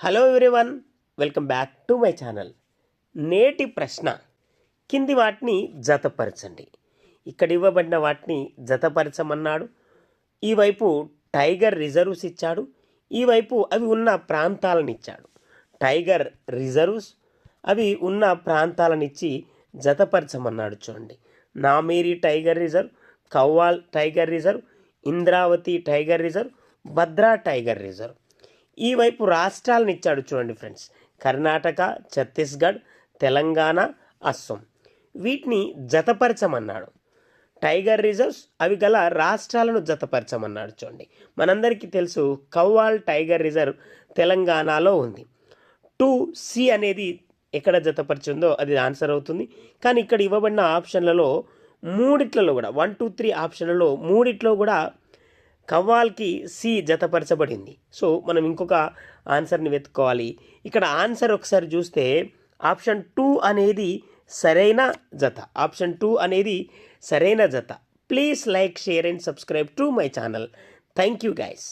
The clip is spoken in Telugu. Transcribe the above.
Hello everyone welcome back to my channel. నేటి ప్రశ్న కింది వాటిని జతపరచండి. ఇక్కడ ఇవ్వబడిన వాటిని జతపరచమన్నాడు. ఈ వైపు టైగర్ రిజర్వ్స్ ఇచ్చాడు. ఈ వైపు అవి ఉన్న ప్రాంతాలను ఇచ్చాడు. టైగర్ రిజర్వ్స్ అవి ఉన్న ప్రాంతాలను ఇచ్చి జతపరచమన్నాడు చూడండి. Nameri tiger reserve Kawal tiger reserve Indravati tiger reserve Bhadra tiger reserve. ఈ వైపు రాష్ట్రాలను ఇచ్చాడు చూడండి ఫ్రెండ్స్. కర్ణాటక ఛత్తీస్గఢ్ తెలంగాణ అస్సాం. వీటిని జతపరచమన్నాడు. టైగర్ రిజర్వ్స్ అవి గల రాష్ట్రాలను జతపరచమన్నాడు చూడండి. మనందరికీ తెలుసు కవ్వాల్ టైగర్ రిజర్వ్ తెలంగాణలో ఉంది. టూ సి అనేది ఎక్కడ జతపరిచిందో అది ఆన్సర్ అవుతుంది. కానీ ఇక్కడ ఇవ్వబడిన ఆప్షన్లలో మూడిట్లలో కూడా వన్ టూ త్రీ ఆప్షన్లలో మూడిట్లో కూడా కవ్వాల్కి సి జతపరచబడింది. సో మనం ఇంకొక ఆన్సర్ని వెతుక్కోవాలి. ఇక్కడ ఆన్సర్ ఒకసారి చూస్తే ఆప్షన్ టూ అనేది సరైన జత. ఆప్షన్ టూ అనేది సరైన జత. Please like share and subscribe to my channel. Thank you guys